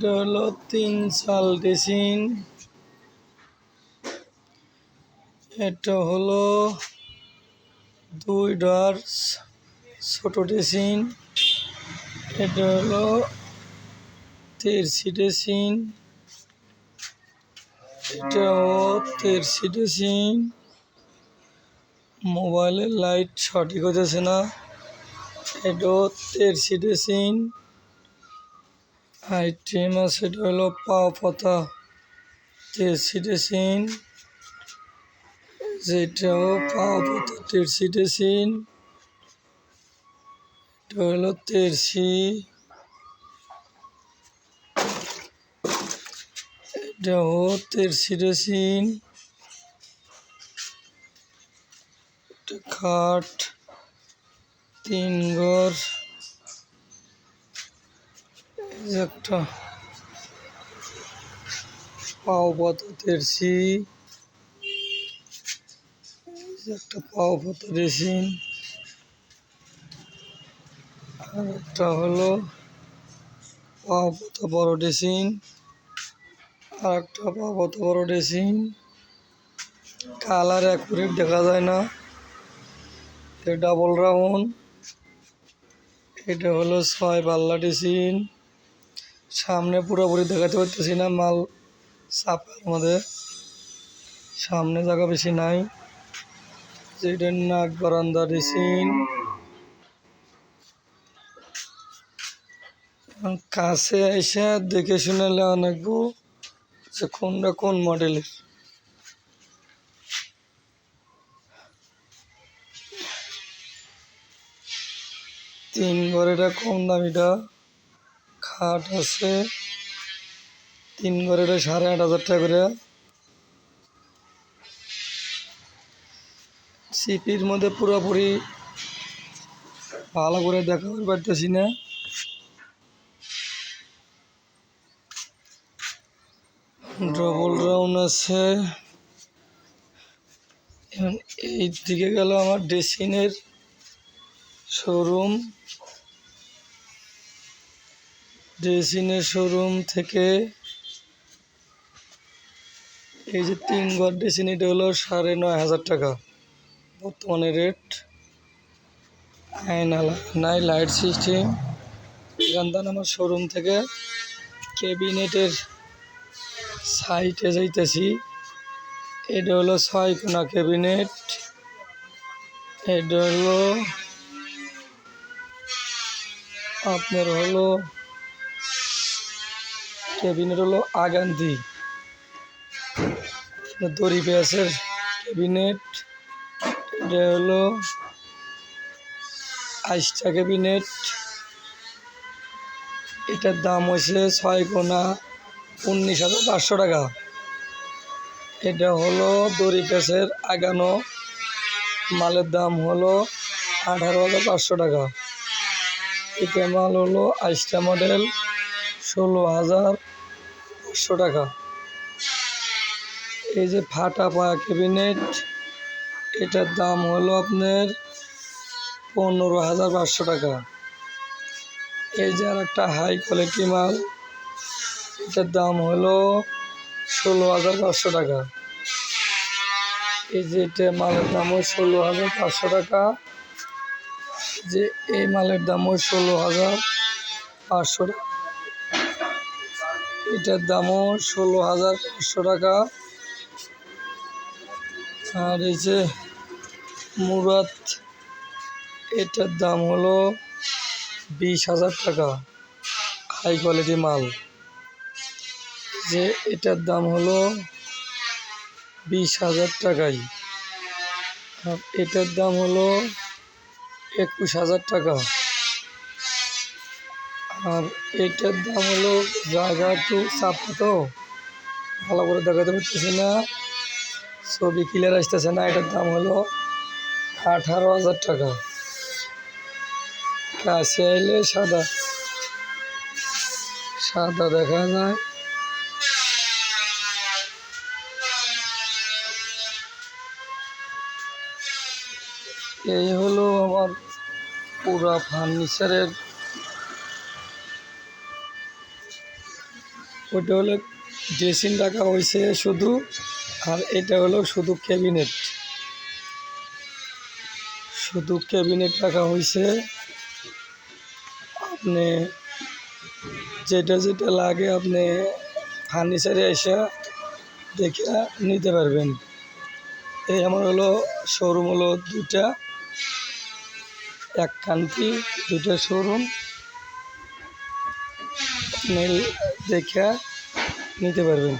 এটা হলো তিন সাল ড্রেসিং এটা হলো দুই ডর ছোট ড্রেসিং এটা হলো তেরসি ড্রেসিং এটাও তেরসি ড্রেসিং মোবাইলের লাইট সঠিক হতেছে না। এটাও তেরসি ড্রেসিং আইটেম এটা হলো পাও পাতা। ড্রেসিং যেটাও পাও পাতা তেরসি ড্রেসিং এটা হলো তেরসি এটাও তেরসি ড্রেসিং এটা খাট, তিন যে একটা পাও পাতা একটা পাও পাতা ড্রেসিং আর একটা হলো পাও পাতা বড় ড্রেসিং আর একটা পাও পাতা বড় ড্রেসিং কালার অ্যাকুরেট দেখা যায় না। এটা ডাবল রাউন্ড এটা হলো ছয় পাল্লা ড্রেসিং সামনে পুরোপুরি দেখাতে পারতেছি না, মাল চাপার মধ্যে সামনে জায়গা বেশি নাই। যেটা নাক বারান্দা ড্রেসিং কাছে এসে দেখে শুনে নেওয়া লাগবো যে কোনটা কোন মডেলের তিন ঘরেটা কম দামিটা। খাট আছে। তিন ঘরেটা সাড়ে আট হাজার টাকা করে। সিপির মধ্যে পুরোপুরি ভালো করে দেখাতে পারতেছি না। ডবল রাউন্ড আছে। এই দিকে গেল আমার ড্রেসিংয়ের শোরুম। ড্রেসিংয়ের শোরুম থেকে এই যে তিন ঘর ড্রেসিং, এটা হলো সাড়ে নয় হাজার টাকা। বর্তমানে রেট নাই লাইট সিস্টেম এখান আমার শোরুম থেকে ক্যাবিনেটের সাইটে যাইতেছি। এটা হলো ছয় কোনা ক্যাবিনেট এটা হলো, আপনার হলো ক্যাবিনেট হলো আগান্তি দড়ি পেঁয়াজের ক্যাবিনেট, এটা হলো আইসটা ক্যাবিনেট। এটার দাম হয়েছে ছয় কোনা উনিশ হাজার পাঁচশো টাকা। এটা হলো দড়ি পেঁচের আগানো। মালের দাম হলো আঠারো হাজার পাঁচশো টাকা। এটা মাল হলো আইসটা মডেল ষোলো হাজার পাঁচশো টাকা। এই যে ফাটা পা ক্যাবিনেট, এটার দাম হলো আপনার পনেরো হাজার পাঁচশো টাকা। এই যে আর একটা হাই কোয়ালিটি মাল, এটার দাম হলো ষোলো হাজার পাঁচশো টাকা। এই যে এটা মালের দামও ষোলো হাজার পাঁচশো টাকা। যে এই মালের দামও ষোলো হাজার পাঁচশো টাকা। এটার দামও ষোলো হাজার পাঁচশো টাকা। আর এই যে মুরাত এটার দাম হলো বিশ হাজার টাকা হাই কোয়ালিটি মাল। যে এটার দাম হলো বিশ হাজার টাকাই। আর এটার দাম হলো একুশ হাজার টাকা। আর এটার দাম হলো জায়গা একটু চাপা তো ভালো করে দেখাতে পারতেছি না। ছবি ক্লিয়ার আসতেছে না। এটার দাম হলো আঠারো হাজার টাকা। কাছে আইলে সাদা। সাদা দেখা যায়। এই হলো আমার পুরা ফার্নিচারের ওটা হলো ড্রেসিং রাখা হয়েছে শুধু, আর এটা হলো শুধু ক্যাবিনেট। শুধু ক্যাবিনেট রাখা হয়েছে। আপনি যেটা যেটা লাগে আপনি ফার্নিচারে এসে দেখে নিতে পারবেন। এই আমার হলো শোরুম হলো দুটা এক কান্তি দুটা শোরুম দেখে নিতে পারবেন।